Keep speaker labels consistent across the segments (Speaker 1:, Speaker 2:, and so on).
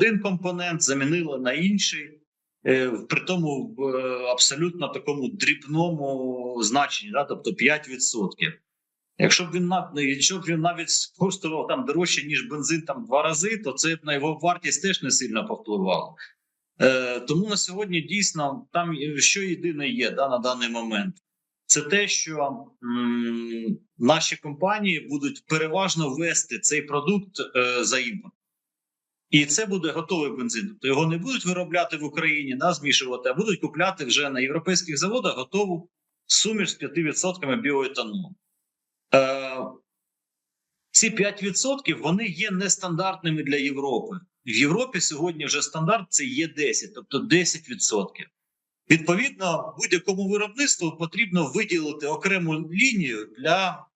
Speaker 1: один компонент, замінили на інший, е, при тому в е, абсолютно такому дрібному значенні, да, тобто 5%. Якщо б він якщо б він навіть коштував там дорожче, ніж бензин там два рази, то це б на його вартість теж не сильно повпливало. Е, тому на сьогодні дійсно там що єдине є да, на даний момент, це те, що м, наші компанії будуть переважно вести цей продукт е, за імпорт. І це буде готовий бензин. Тобто його не будуть виробляти в Україні, да, змішувати, а будуть купляти вже на європейських заводах готову суміш з 5% біоетанолу. Е, ці 5% вони є нестандартними для Європи. В Європі сьогодні вже стандарт це є 10, тобто 10%. Відповідно, будь-якому виробництву потрібно виділити окрему лінію для,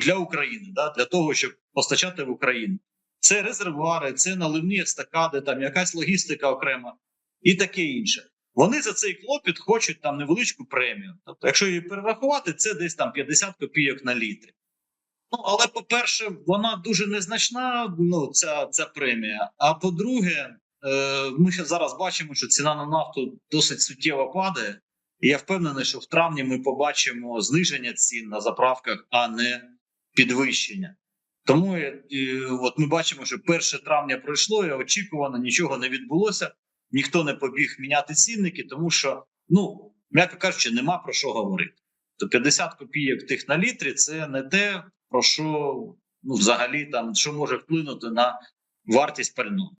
Speaker 1: для України, да, для того, щоб постачати в Україну. Це резервуари, це наливні естакади, там якась логістика окрема і таке інше. Вони за цей клопіт хочуть там невеличку премію. Тобто, якщо її перерахувати, це десь там 50 копійок на літрі. Ну, але по-перше, вона дуже незначна, ну, ця, ця премія. А по-друге, е, ми ще зараз бачимо, що ціна на нафту досить суттєво падає. І я впевнений, що в травні ми побачимо зниження цін на заправках, а не підвищення. Тому е, е, от ми бачимо, що 1 травня пройшло, і очікувано, нічого не відбулося, ніхто не побіг міняти цінники, тому що, ну, м'яко кажучи, нема про що говорити. То 50 копійок тих на літрі це не те, про що ну, взагалі там що може вплинути на вартість пального.